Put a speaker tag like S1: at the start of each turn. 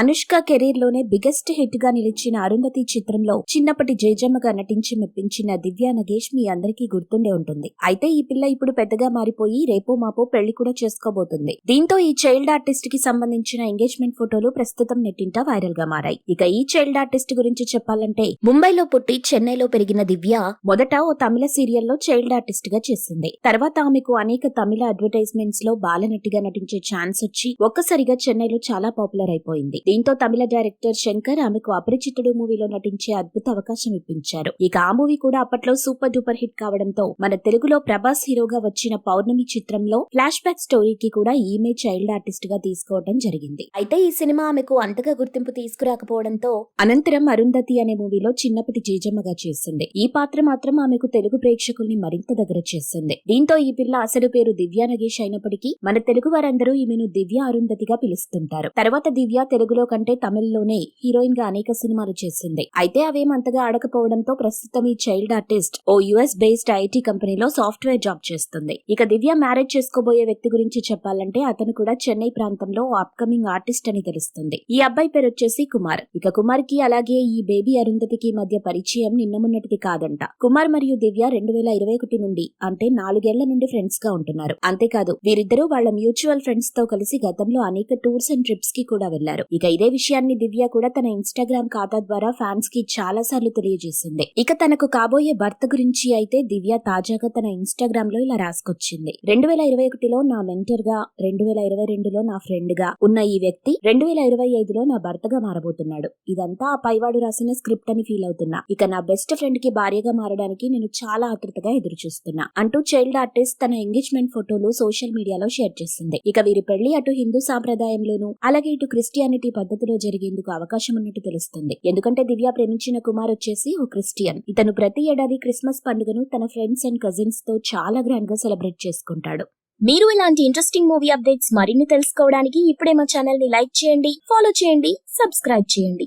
S1: Anushka కెరీర్లోనే biggest హిట్గా నిలిచిన అరుంధతి చిత్రంలో చిన్నప్పటి జయజమ్మగా నటించి మెప్పించిన దివ్యా నగేష్ మీ అందరికీ గుర్తుండే ఉంటుంది. అయితే ఈ పిల్ల ఇప్పుడు పెద్దగా మారిపోయి రేపో మాపో పెళ్ళి కూడా చేసుకోబోతుంది. దీంతో ఈ చైల్డ్ ఆర్టిస్ట్కి సంబంధించిన ఎంగేజ్మెంట్ ఫోటోలు ప్రస్తుతం నెట్టింట వైరల్గా మారాయి. ఇక ఈ చైల్డ్ ఆర్టిస్ట్ గురించి చెప్పాలంటే ముంబైలో పుట్టి చెన్నైలో పెరిగిన దివ్య మొదట ఓ తమిళ సీరియల్లో చైల్డ్ ఆర్టిస్ట్గా చేసింది. తర్వాత ఆమెకు అనేక తమిళ అడ్వర్టైజ్మెంట్స్లో బాలనటిగా నటించే ఛాన్స్ వచ్చి ఒక్కసారిగా చెన్నైలో చాలా పాపులర్ అయిపోయింది. దీంతో తమిళ డైరెక్టర్ శంకర్ ఆమెకు అపరిచితుడు మూవీలో నటించే అద్భుత అవకాశం ఇప్పించారు. ఇక ఆ మూవీ కూడా అప్పట్లో సూపర్ డూపర్ హిట్ కావడంతో మన తెలుగులో ప్రభాస్ హీరోగా వచ్చిన పౌర్ణమి చిత్రంలో ఫ్లాష్ బ్యాక్ స్టోరీకి కూడా ఈమె చైల్డ్ ఆర్టిస్ట్గా తీసుకోవడం జరిగింది. అయితే ఈ సినిమా ఆమెకు అంతగా గుర్తింపు తీసుకురాకపోవడంతో అనంతరం అరుంధతి అనే మూవీలో చిన్నప్పటి జీజమ్మగా చేసింది. ఈ పాత్ర మాత్రం ఆమెకు తెలుగు ప్రేక్షకుల్ని మరింత దగ్గర చేసింది. దీంతో ఈ పిల్ల అసలు పేరు దివ్యా నగేష్ అయినప్పటికీ మన తెలుగు వారందరూ ఈమెను దివ్య అరుంధతిగా పిలుస్తుంటారు. తర్వాత దివ్య తెలుగులో కంటే తమిళ్ళోనే హీరోయిన్గా అనేక సినిమాలు చేసింది. అయితే అవేం అంతగా ఆడకపోవడంతో ప్రస్తుతం ఈ చైల్డ్ ఆర్టిస్ట్ ఓ యుఎస్ బేస్డ్ ఐటీ కంపెనీలో సాఫ్ట్వేర్ జాబ్ చేస్తుంది. ఇక దివ్య మ్యారేజ్ చేసుకోబోయే వ్యక్తి గురించి చెప్పాలంటే అతను కూడా చెన్నై ప్రాంతంలో అప్కమింగ్ ఆర్టిస్ట్ అని తెలుస్తుంది. ఈ అబ్బాయి పేరు వచ్చేసి కుమార్. ఇక కుమార్కి అలాగే ఈ బేబీ అరుంధతికి మధ్య పరిచయం నిన్నమున్నటిది కాదంట. కుమార్ మరియు దివ్య రెండు వేల ఇరవై ఒకటి నుండి అంటే నాలుగేళ్ళ నుండి ఫ్రెండ్స్గా ఉంటున్నారు. అంతేకాదు వీరిద్దరూ వాళ్ళ మ్యూచువల్ ఫ్రెండ్స్తో కలిసి గతంలో అనేక టూర్స్ అండ్ ట్రిప్స్కి కూడా వెళ్ళారు ఇక ఇదే విషయాన్ని దివ్య కూడా తన ఇన్స్టాగ్రామ్ ఖాతా ద్వారా ఫ్యాన్స్కి చాలా సార్లు తెలియజేసింది. ఇక తనకు కాబోయే భర్త గురించి అయితే దివ్య తాజాగా తన ఇన్స్టాగ్రామ్లో ఇలా రాసుకొచ్చింది. రెండు వేల ఇరవై ఒకటిలో నా మెంటర్గా రెండు వేల ఇరవై రెండులో నా ఫ్రెండ్గా ఉన్న ఈ వ్యక్తి రెండు వేల ఇరవై ఐదులో నా భర్తగా మారబోతున్నాడు. ఇదంతా ఆ పైవాడు రాసిన స్క్రిప్ట్ అని ఫీల్ అవుతున్నా. ఇక నా బెస్ట్ ఫ్రెండ్కి భార్యగా మారడానికి నేను చాలా ఆతృతగా ఎదురు చూస్తున్నా అంటూ చైల్డ్ ఆర్టిస్ట్ తన engagement photos social media share చేసింది. ఇక వీరి పెళ్ళి అటు హిందూ సాంప్రదాయంలోనూ అలాగే ఇటు క్రిస్టియానిటీ పద్ధతిలో జరిగేందుకు అవకాశం ఉన్నట్టు తెలుస్తుంది. ఎందుకంటే దివ్య ప్రేమించిన కుమార్ వచ్చేసి ఓ క్రిస్టియన్. ఇతను ప్రతి ఏడాది క్రిస్మస్ పండుగను తన ఫ్రెండ్స్ అండ్ కజిన్స్తో చాలా గ్రాండ్గా సెలబ్రేట్ చేసుకుంటాడు.
S2: మీరు ఇలాంటి ఇంట్రెస్టింగ్ మూవీ అప్డేట్స్ మరిన్ని తెలుసుకోవడానికి ఇప్పుడే మా ఛానల్ని లైక్ చేయండి ఫాలో చేయండి సబ్స్క్రైబ్ చేయండి.